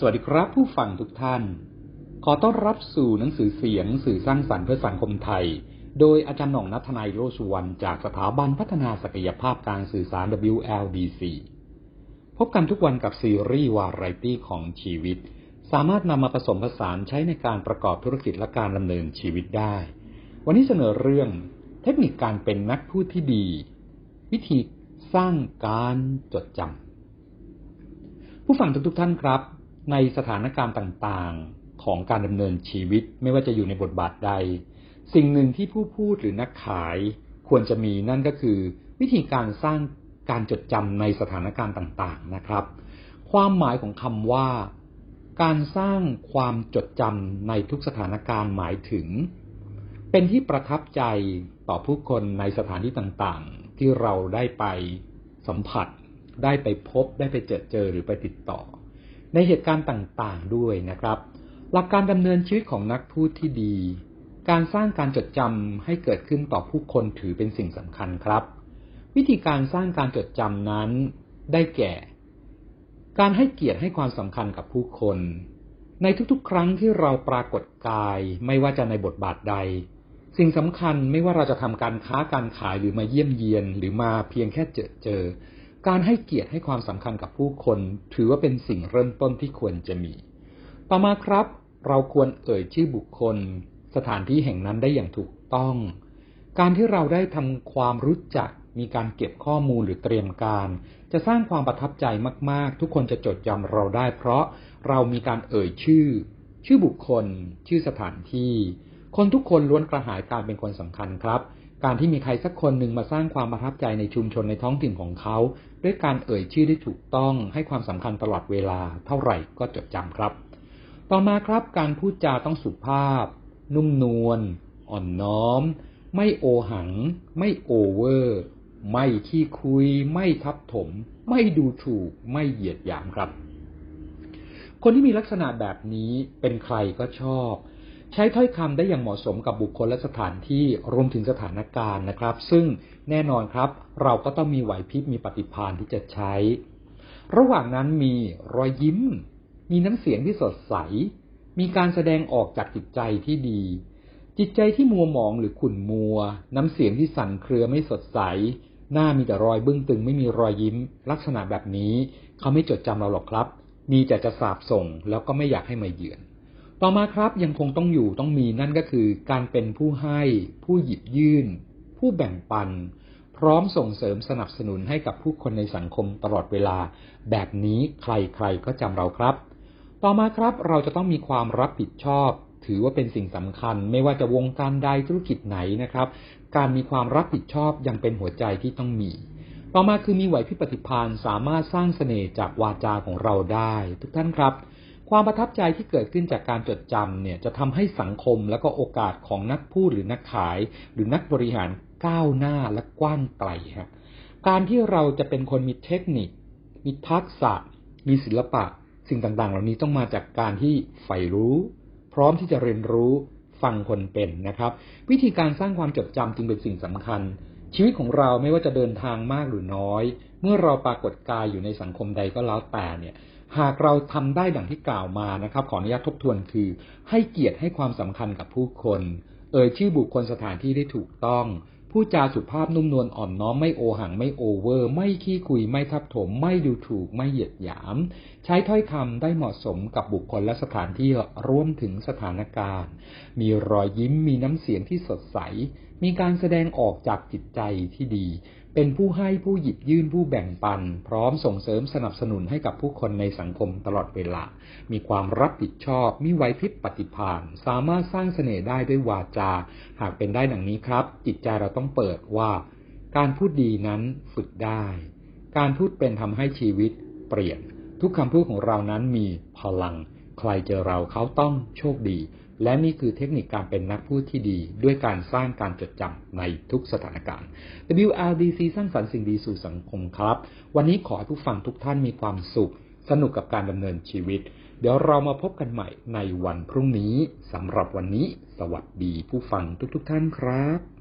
สวัสดีครับผู้ฟังทุกท่าน ขอต้อนรับสู่หนังสือเสียงสื่อสร้างสรรค์เพื่อสังคมไทย โดยอาจารย์หน่องนัทนายโรสุวรรณจากสถาบันพัฒนาศักยภาพการสื่อสาร WLDC พบกันทุกวันกับซีรีส์วาไรตี้ของชีวิต สามารถนำมาผสมผสานใช้ในการประกอบธุรกิจและการดำเนินชีวิตได้ วันนี้เสนอเรื่อง เทคนิคการเป็นนักพูดที่ดี วิธีสร้างการจดจำผู้ฟังทุกๆท่านครับ ในสถานการณ์ต่างๆของการดำเนินชีวิตไม่ว่าจะอยู่ในบทบาทใด สิ่งหนึ่งที่ผู้พูดหรือนักขายควรจะมีนั่นก็คือ วิธีการสร้างการจดจำในสถานการณ์ต่างๆนะครับ ความหมายของคำว่า การสร้างความจดจำในทุกสถานการณ์หมายถึง เป็นที่ประทับใจต่อผู้คนในสถานที่ต่างๆ ที่เราได้ไปสัมผัส ได้ไปพบ ได้ไปเจอเจอหรือไปติดต่อ ในเหตุการณ์ต่างๆด้วยนะครับ หลักการดำเนินชีวิตของนักพูดที่ดี การสร้างการจดจำให้เกิดขึ้นต่อผู้คนถือเป็นสิ่งสำคัญครับ วิธีการสร้างการจดจำนั้นได้แก่ การให้เกียรติให้ความสำคัญกับผู้คน ในทุกๆ ครั้งที่เราปรากฏกายไม่ว่าจะในบทบาทใด สิ่งสำคัญไม่ว่าเราจะทำการค้าการขายหรือมาเยี่ยมเยียนหรือมาเพียงแค่เจอเจอ การให้เกียรติให้ความสำคัญกับผู้คน ถือว่าเป็นสิ่งเริ่มต้นที่ควรจะมี ต่อมาครับ เราควรเอ่ยชื่อบุคคล สถานที่แห่งนั้นได้อย่างถูกต้อง การที่เราได้ทำความรู้จักมีการเก็บข้อมูลหรือเตรียมการ จะสร้างความประทับใจมาก ๆ ทุกคนจะจดจำเราได้ เพราะเรามีการเอ่ยชื่อ ชื่อบุคคล ชื่อสถานที่ คนทุกคนล้วนกระหายการเป็นคนสำคัญครับ การที่มีใครสักคนหนึ่งมาสร้างความประทับใจในชุมชนในท้องถิ่นของเขา ด้วยการเอ่ยชื่อได้ถูกต้องให้ความสำคัญตลอดเวลาเท่าไหร่ก็จดจำครับ ต่อมาครับการพูดจาต้องสุภาพ นุ่มนวลอ่อนน้อม ไม่โอหัง ไม่โอเวอร์ ไม่ขี้คุย ไม่ทับถม ไม่ดูถูก ไม่เหยียดหยามครับ คนที่มีลักษณะแบบนี้เป็นใครก็ชอบ ใช้ถ้อยคำได้อย่างเหมาะสมกับบุคคลและสถานที่รวมถึงสถานการณ์นะครับ ซึ่งแน่นอนครับ เราก็ต้องมีไหวพริบมีปฏิภาณที่จะใช้ ระหว่างนั้นมีรอยยิ้ม มีน้ำเสียงที่สดใส มีการแสดงออกจากจิตใจที่ดี จิตใจที่มัวหมองหรือขุ่นมัว น้ำเสียงที่สั่นเครือไม่สดใส หน้ามีแต่รอยบึ้งตึงไม่มีรอยยิ้ม ลักษณะแบบนี้ เขาไม่จดจำเราหรอกครับ มีแต่จะสาบส่งแล้วก็ไม่อยากให้มาเยือน ต่อมาครับยังคงต้องอยู่ต้องมีนั่นก็คือ การเป็นผู้ให้ ผู้หยิบยื่น ผู้แบ่งปัน พร้อมส่งเสริมสนับสนุนให้กับผู้คนในสังคมตลอดเวลา แบบนี้ใครๆก็จำเราครับ ต่อมาครับเราจะต้องมีความรับผิดชอบ ถือว่าเป็นสิ่งสำคัญ ไม่ว่าจะวงการใดธุรกิจไหนนะครับ การมีความรับผิดชอบยังเป็นหัวใจที่ต้องมีต่อมาคือมีไหวพริบปฏิภาณสามารถสร้างเสน่ห์จากวาจาของเราได้ ทุกท่านครับ ความประทับใจที่เกิดขึ้นจากการจดจำเนี่ยจะทำให้สังคมและก็โอกาสของนักพูดหรือนักขาย หรือนักบริหารก้าวหน้าและกว้างไกลฮะการที่เราจะเป็นคนมีเทคนิค มีทักษะ มีศิลปะ สิ่งต่างๆ เหล่านี้ต้องมาจากการที่ใฝ่รู้ พร้อมที่จะเรียนรู้ฟังคนเป็นนะครับ วิธีการสร้างความจดจำจึงเป็นสิ่งสำคัญ ชีวิตของเราไม่ว่าจะเดินทางมากหรือน้อย เมื่อเราปรากฏกายอยู่ในสังคมใดก็แล้วแต่เนี่ย หากเราทำได้ดังที่กล่าวมานะครับ ขออนุญาตทบทวนคือ ให้เกียรติให้ความสำคัญกับผู้คน เอ่ยชื่อบุคคลสถานที่ได้ถูกต้องพูดจาสุภาพนุ่มนวลอ่อนน้อมไม่โอหังไม่โอเวอร์ ไม่ขี้คุยไม่ทับถม ไม่ดูถูกไม่เหยียดหยาม ใช้ถ้อยคำได้เหมาะสมกับบุคคลและสถานที่รวมถึงสถานการณ์ มีรอยยิ้มมีน้ำเสียงที่สดใส มีการแสดงออกจากจิตใจที่ดี เป็นผู้ให้ผู้หยิบยื่นผู้แบ่งปัน พร้อมส่งเสริมสนับสนุนให้กับผู้คนในสังคมตลอดเวลา มีความรับผิดชอบ มีไหวพริบปฏิภาณสามารถสร้างเสน่ห์ได้ด้วยวาจา หากเป็นได้ดังนี้ครับ จิตใจเราต้องเปิดว่า การพูดดีนั้นฝึกได้ การพูดเป็นทำให้ชีวิตเปลี่ยน ทุกคำพูดของเรานั้นมีพลัง ใครเจอเราเขาต้องโชคดี และนี่คือเทคนิคการเป็นนักพูดที่ดีด้วยการสร้างการจดจำในทุกสถานการณ์ W R D C สร้างสรรค์สิ่งดีสู่สังคมครับ วันนี้ขอให้ผู้ฟังทุกท่านมีความสุข สนุกกับการดำเนินชีวิต เดี๋ยวเรามาพบกันใหม่ในวันพรุ่งนี้สำหรับวันนี้ สวัสดีผู้ฟังทุกๆทท่านครับ